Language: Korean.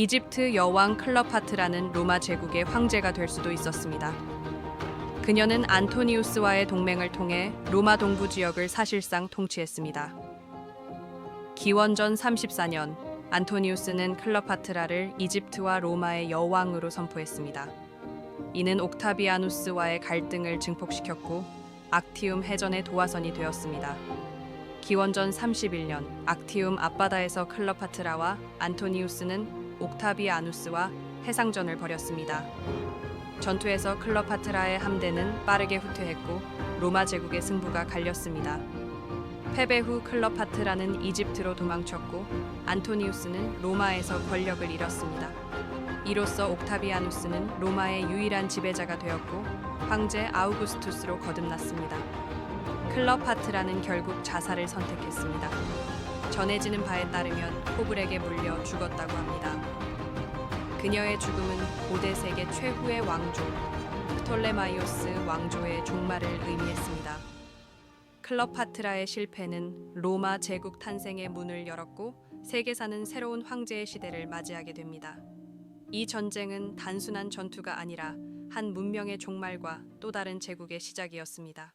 이집트 여왕 클러파트라는 로마 제국의 황제가 될 수도 있었습니다. 그녀는 안토니우스와의 동맹을 통해 로마 동부 지역을 사실상 통치했습니다. 기원전 34년 안토니우스는 클러파트라를 이집트와 로마의 여왕으로 선포했습니다. 이는 옥타비아누스와의 갈등을 증폭시켰고 악티움 해전의 도화선이 되었습니다. 기원전 31년 악티움 앞바다에서 클러파트라와 안토니우스는 옥타비아누스와 해상전을 벌였습니다. 전투에서 클러파트라의 함대는 빠르게 후퇴했고 로마 제국의 승부가 갈렸습니다. 패배 후 클러파트라는 이집트로 도망쳤고 안토니우스는 로마에서 권력을 잃었습니다. 이로써 옥타비아누스는 로마의 유일한 지배자가 되었고 황제 아우구스투스로 거듭났습니다. 클러파트라는 결국 자살을 선택했습니다. 전해지는 바에 따르면 포불에게 물려 죽었다고 합니다. 그녀의 죽음은 고대 세계 최후의 왕조 프톨레마이오스 왕조의 종말을 의미했습니다. 클러파트라의 실패는 로마 제국 탄생의 문을 열었고 세계사는 새로운 황제의 시대를 맞이하게 됩니다. 이 전쟁은 단순한 전투가 아니라 한 문명의 종말과 또 다른 제국의 시작이었습니다.